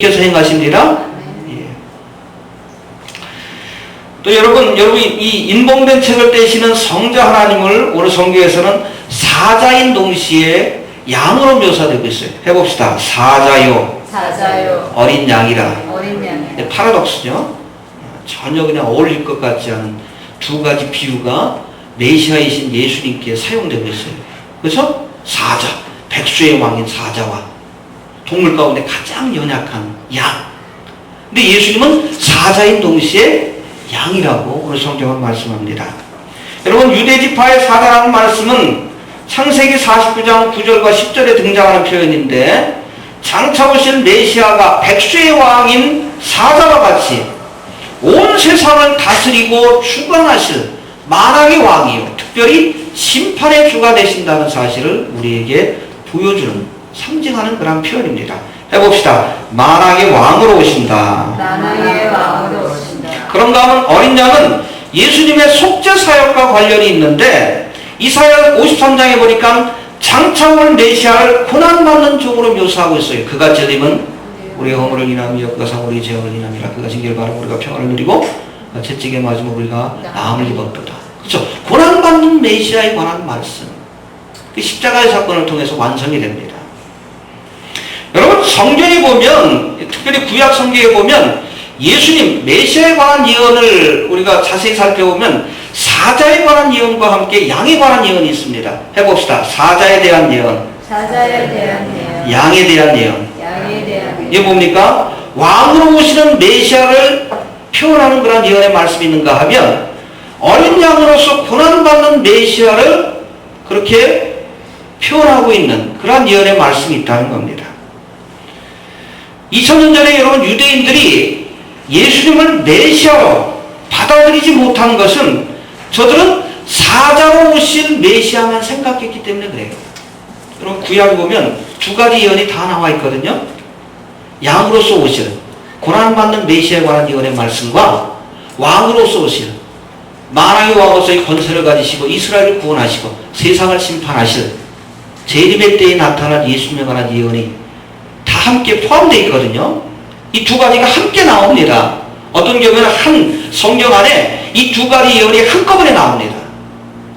께서 행하십니다. 예. 또 여러분, 여러분 이 인봉된 책을 떼시는 성자 하나님을 오늘 성경에서는 사자인 동시에 양으로 묘사되고 있어요. 해봅시다. 사자요, 사자요 어린 양이라. 어린 네, 파라독스죠. 전혀 그냥 어울릴 것 같지 않은 두 가지 비유가 메시아이신 예수님께 사용되고 있어요. 그렇죠? 사자, 백수의 왕인 사자와 동물 가운데 가장 연약한 양. 근데 예수님은 사자인 동시에 양이라고 오늘 성경은 말씀합니다. 여러분 유대지파의 사자라는 말씀은 창세기 49장 9절과 10절에 등장하는 표현인데 장차 오실 메시아가 백수의 왕인 사자와 같이 온 세상을 다스리고 주관하실 만왕의 왕이요. 특별히 심판의 주가 되신다는 사실을 우리에게 보여주는 상징하는 그런 표현입니다. 해봅시다. 만왕의 왕으로 오신다. 나나의 왕으로 오신다. 그런가 하면 어린 양은 예수님의 속죄 사역과 관련이 있는데 이사야 53장에 보니까 장차 올 메시아를 고난받는 종으로 묘사하고 있어요. 그가 찔림은 우리의 허물을 인함이여 그가 상 우리 죄악을 인함이라 그가 징계를 우리가 평안을 누리고 채찍에 맞으면 우리가 나음을 입었도다. 그렇죠. 고난받는 메시아에 관한 말씀. 그 십자가의 사건을 통해서 완성이 됩니다. 여러분 성경에 보면 특별히 구약 성경에 보면 예수님 메시아에 관한 예언을 우리가 자세히 살펴보면 사자에 관한 예언과 함께 양에 관한 예언이 있습니다. 해봅시다. 사자에 대한 예언, 사자에 대한 예언, 양에 대한 예언. 양에 대한 이게 뭡니까? 왕으로 오시는 메시아를 표현하는 그런 예언의 말씀이 있는가 하면 어린 양으로서 고난받는 메시아를 그렇게 표현하고 있는 그런 예언의 말씀이 있다는 겁니다. 2000년 전에 여러분 유대인들이 예수님을 메시아로 받아들이지 못한 것은 저들은 사자로 오신 메시아만 생각했기 때문에 그래요. 여러분 구약에 보면 두 가지 예언이 다 나와 있거든요. 양으로서 오실 고난받는 메시아에 관한 예언의 말씀과 왕으로서 오실 만왕의 왕으로서의 권세를 가지시고 이스라엘을 구원하시고 세상을 심판하실 재림의 때에 나타날 예수님에 관한 예언이 다 함께 포함되어 있거든요. 이 두 가지가 함께 나옵니다. 어떤 경우에는 한 성경 안에 이 두 가지 예언이 한꺼번에 나옵니다.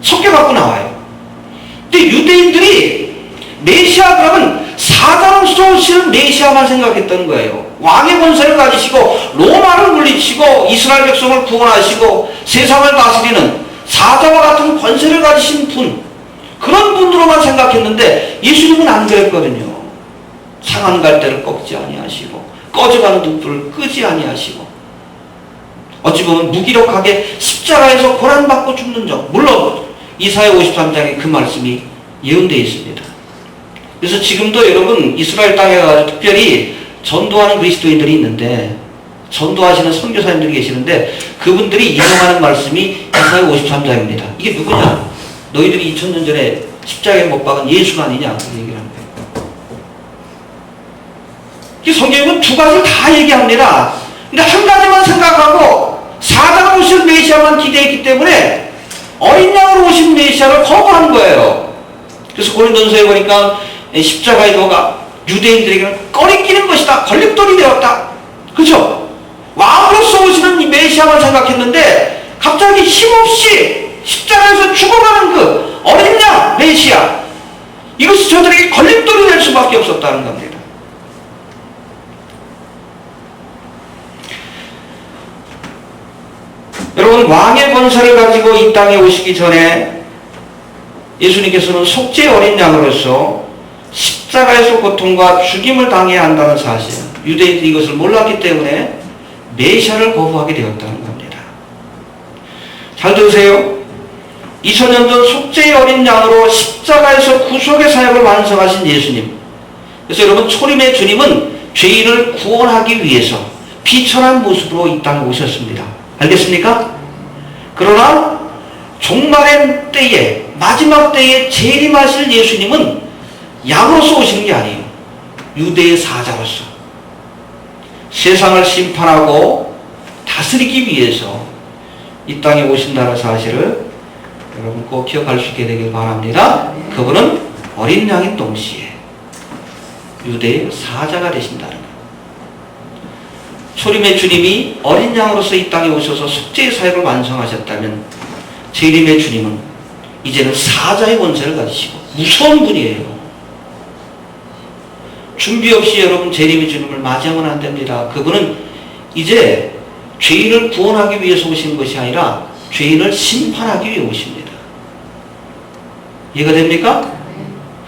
섞여 갖고 나와요. 근데 유대인들이 메시아 그러면 사자로서 오시는 메시아만 생각했던 거예요. 왕의 권세를 가지시고 로마를 물리치고 이스라엘 백성을 구원하시고 세상을 다스리는 사자와 같은 권세를 가지신 분 그런 분으로만 생각했는데 예수님은 안 그랬거든요. 상한 갈대를 꺾지 아니하시고 꺼져가는 등불을 끄지 아니하시고 어찌 보면 무기력하게 십자가에서 고난받고 죽는 점 물론 이사야 53장에 그 말씀이 예언되어 있습니다. 그래서 지금도 여러분 이스라엘 땅에 가서 특별히 전도하는 그리스도인들이 있는데 전도하시는 선교사님들이 계시는데 그분들이 인용하는 말씀이 이사야 53장입니다. 이게 누구냐? 너희들이 2000년 전에 십자가에 못 박은 예수가 아니냐? 그 얘기를 합니다. 이 성경은 두 가지를 다 얘기합니다. 근데 한 가지만 생각하고 사자가 오신 메시아만 기대했기 때문에 어린 양으로 오신 메시아를 거부한 거예요. 그래서 고린도서에 보니까 십자가의 도가 유대인들에게는 꺼리끼는 것이다. 걸림돌이 되었다. 그죠? 왕으로서 오시는 이 메시아만 생각했는데 갑자기 힘없이 십자가에서 죽어가는 그 어린 양 메시아 이것이 저들에게 걸림돌이 될 수밖에 없었다는 겁니다. 여러분 왕의 권세를 가지고 이 땅에 오시기 전에 예수님께서는 속죄 어린 양으로서 십자가에서 고통과 죽임을 당해야 한다는 사실 유대인들이 이것을 몰랐기 때문에 메시아를 거부하게 되었다는 겁니다. 잘 들으세요. 2000년 전 속죄의 어린 양으로 십자가에서 구속의 사역을 완성하신 예수님. 그래서 여러분 초림의 주님은 죄인을 구원하기 위해서 비천한 모습으로 이 땅에 오셨습니다. 알겠습니까? 그러나 종말의 때에 마지막 때에 재림하실 예수님은 양으로서 오시는 게 아니에요. 유대의 사자로서 세상을 심판하고 다스리기 위해서 이 땅에 오신다는 사실을 여러분 꼭 기억할 수 있게 되길 바랍니다. 그분은 어린 양인 동시에 유대의 사자가 되신다는 것. 소림의 주님이 어린 양으로서 이 땅에 오셔서 속죄의 사역을 완성하셨다면 재림의 주님은 이제는 사자의 원세를 가지시고 무서운 분이에요. 준비 없이 여러분 재림의 주님을 맞이하면 안 됩니다. 그분은 이제 죄인을 구원하기 위해서 오신 것이 아니라 죄인을 심판하기 위해 오십니다. 이해가 됩니까?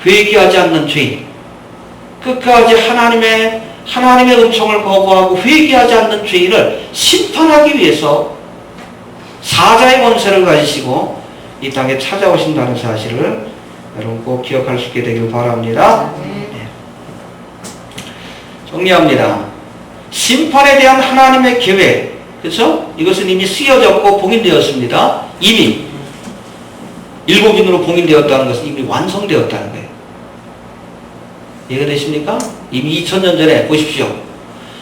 회개하지 않는 죄인, 끝까지 하나님의 하나님의 은총을 거부하고 회개하지 않는 죄인을 심판하기 위해서 사자의 원세를 가지시고 이 땅에 찾아오신다는 사실을 여러분 꼭 기억할 수 있게 되길 바랍니다. 네. 정리합니다. 심판에 대한 하나님의 계획, 그렇죠? 이것은 이미 쓰여졌고 봉인되었습니다. 이미 일곱인으로 봉인되었다는 것은 이미 완성되었다는. 이해가 되십니까? 이미 2000년 전에 보십시오.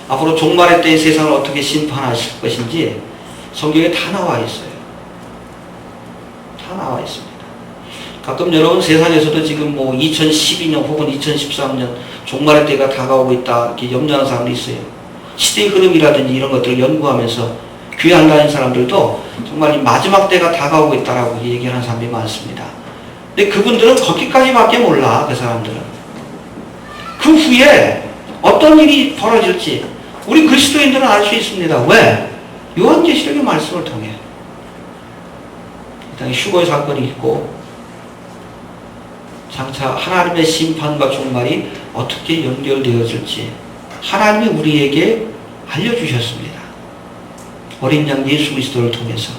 앞으로 종말의 때의 세상을 어떻게 심판하실 것인지 성경에 다 나와 있어요. 다 나와 있습니다. 가끔 여러분 세상에서도 지금 뭐 2012년 혹은 2013년 종말의 때가 다가오고 있다 이렇게 염려하는 사람도 있어요. 시대의 흐름이라든지 이런 것들을 연구하면서 안 다니는 사람들도 정말 이 마지막 때가 다가오고 있다라고 얘기하는 사람들이 많습니다. 근데 그분들은 거기까지밖에 몰라 그 사람들은. 그 후에 어떤 일이 벌어질지 우리 그리스도인들은 알 수 있습니다. 왜? 요한계시록의 말씀을 통해. 이 땅에 휴거의 사건이 있고 장차 하나님의 심판과 종말이 어떻게 연결되어질지 하나님이 우리에게 알려주셨습니다. 어린 양 예수 그리스도를 통해서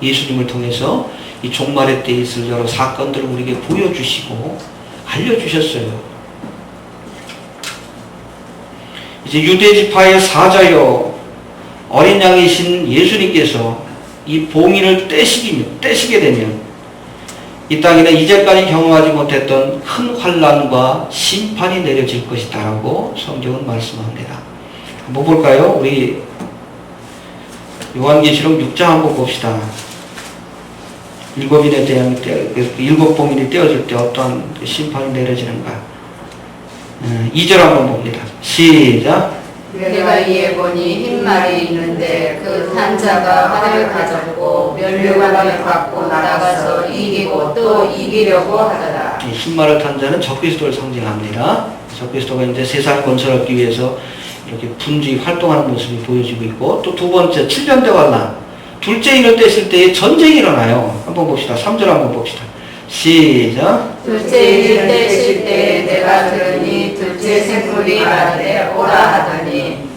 예수님을 통해서 이 종말의 때에 있을 여러 사건들을 우리에게 보여주시고 알려주셨어요. 이제 유대 지파의 사자요 어린 양이신 예수님께서 이 봉인을 떼시기, 떼시게 되면 이 땅에는 이제까지 경험하지 못했던 큰 환란과 심판이 내려질 것이다라고 성경은 말씀합니다. 한번 볼까요? 우리 요한계시록 6장 한번 봅시다. 일곱인에 대한 일곱 봉인이 떼어질 때 어떤 그 심판이 내려지는가? 2절 한번 봅니다. 시작. 내가 이에 보니 흰 말이 있는데 그 탄자가 활을 가졌고 면류관을 갖고 나가서 이기고 또 이기려고 하더라. 이 흰말을 탄 자는 적그리스도를 상징합니다. 적그리스도가 이제 세상을 건설하기 위해서 이렇게 분주히 활동하는 모습이 보여지고 있고 또 두 번째 7년 대환란 둘째 인을 떼실 때에 전쟁이 일어나요. 한번 봅시다. 3절 한번 봅시다. 시작. 둘째 일 떼실 때 내가 들으니 생물이 말하되 오라 하더니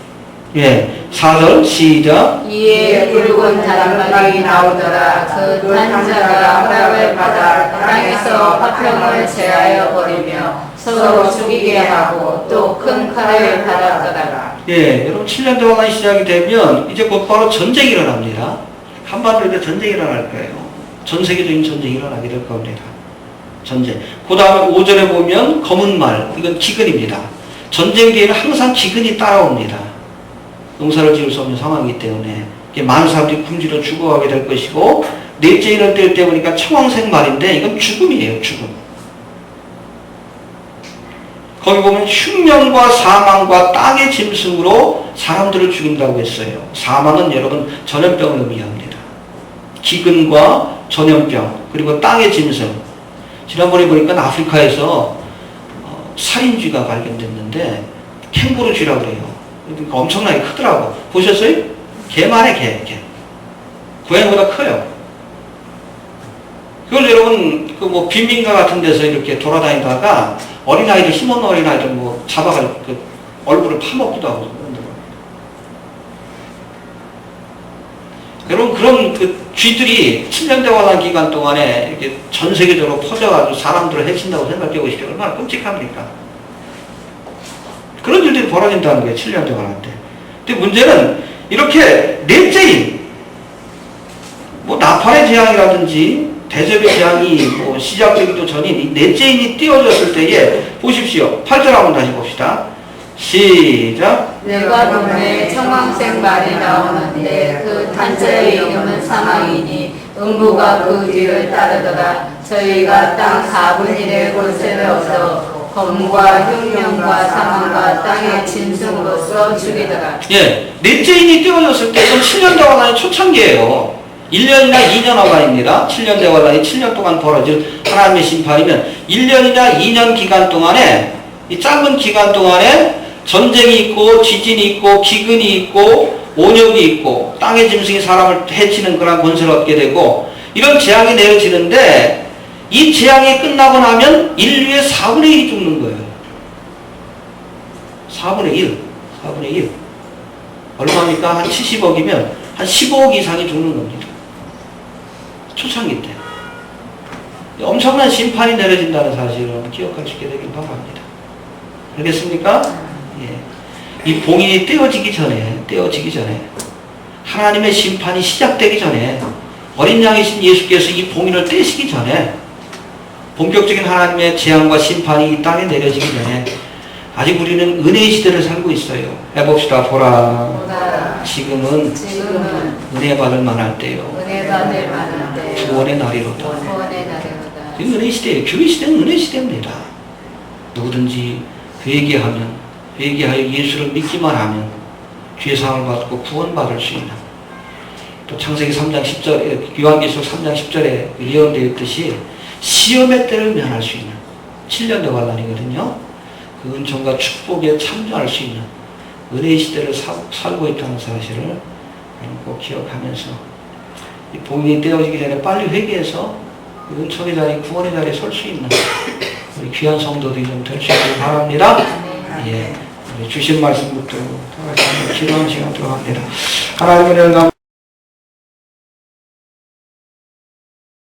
예. 4절 시작. 이에 붉은 다람쥐 나오더라. 그 탄자가 허락을 받아 땅에서 화평을 제하여 버리며 서로 죽이게 하고 또 큰 칼을 받았더라. 예. 여러분 7년 대환란이 시작이 되면 이제 곧바로 전쟁이 일어납니다. 한반도에 전쟁이 일어날 거예요. 전 세계적인 전쟁이 일어나게 될 겁니다. 전쟁. 그 다음에 5절에 보면 검은 말, 이건 기근입니다. 전쟁 뒤에는 항상 기근이 따라옵니다. 농사를 지을 수 없는 상황이기 때문에 많은 사람들이 굶주려 죽어가게 될 것이고 넷째 인을 뗄때 보니까 청황색 말인데 이건 죽음이에요. 죽음. 거기 보면 흉년과 사망과 땅의 짐승으로 사람들을 죽인다고 했어요. 사망은 여러분 전염병을 의미합니다. 기근과 전염병 그리고 땅의 짐승. 지난번에 보니까 아프리카에서 어, 살인쥐가 발견됐는데 캥거루 쥐라고 그래요. 그러니까 엄청나게 크더라고. 보셨어요? 개만해 개, 개. 고양이보다 커요. 그걸 여러분 그 뭐 빈민가 같은 데서 이렇게 돌아다니다가 어린아이들 힘없는 어린아이들 뭐 잡아가지고 그 얼굴을 파먹기도 하고 여러분 그런 그 쥐들이 7년 대화란 기간 동안에 이렇게 전 세계적으로 퍼져가지고 사람들을 해친다고 생각해 보십시오. 얼마나 끔찍합니까? 그런 일들이 벌어진다는 거예요. 7년 대화란 때. 근데 문제는 이렇게 넷째인 뭐 나팔의 재앙이라든지 대접의 재앙이 뭐 시작되기도 전인 이 넷째인이 띄워졌을 때에 보십시오. 8절 한번 다시 봅시다. 시작. 내가 보매 청황색 말이 나오는데 그 단자의 이름은 사망이니 음부가 그 뒤를 따르더라 저희가 땅 4분의 1의 권세를 얻어 검과 흉년과 사망과 땅의 짐승으로서 죽이더라. 예, 넷째인이 떼어졌을 때 이건 7년 대화란이 초창기예요. 1년이나 2년 허가입니다. 7년 대화란이 7년 동안 벌어질 하나님의 심판이면 1년이나 2년 기간 동안에 이 짧은 기간 동안에 전쟁이 있고 지진이 있고 기근이 있고 온역이 있고 땅의 짐승이 사람을 해치는 그런 권세를 얻게 되고 이런 재앙이 내려지는데 이 재앙이 끝나고 나면 인류의 4분의 1이 죽는 거예요. 4분의 1. 4분의 1. 얼마입니까? 한 70억이면 한 15억 이상이 죽는 겁니다. 초창기 때. 엄청난 심판이 내려진다는 사실을 있게 되길 바랍니다. 알겠습니까? 예. 이 봉인이 떼어지기 전에, 떼어지기 전에, 하나님의 심판이 시작되기 전에, 어린 양이신 예수께서 이 봉인을 떼시기 전에, 본격적인 하나님의 재앙과 심판이 이 땅에 내려지기 전에, 아직 우리는 은혜의 시대를 살고 있어요. 해봅시다. 보라. 지금은 지금은 은혜 받을 만할 때요. 은혜 받을 만한 때 구원의 날이로다. 구원의 날이로다. 은혜 시대예요. 교회 시대는 은혜 시대입니다. 누구든지 회개하면 회개하여 예수를 믿기만 하면 죄상을 받고 구원받을 수 있는 또 창세기 3장 10절에 요한계시록 3장 10절에 예언되어 있듯이 시험의 때를 면할 수 있는 7년의 관란이거든요. 그 은총과 축복에 참조할 수 있는 은혜의 시대를 사- 살고 있다는 사실을 꼭 기억하면서 이 복이 떼어지기 전에 빨리 회개해서 이 은총의 자리, 구원의 자리에 설 수 있는 우리 귀한 성도들이 좀 될 수 있기를 바랍니다. 예. 주신 말씀부터 다 같이 기도하는 시간 들어갑니다. 감-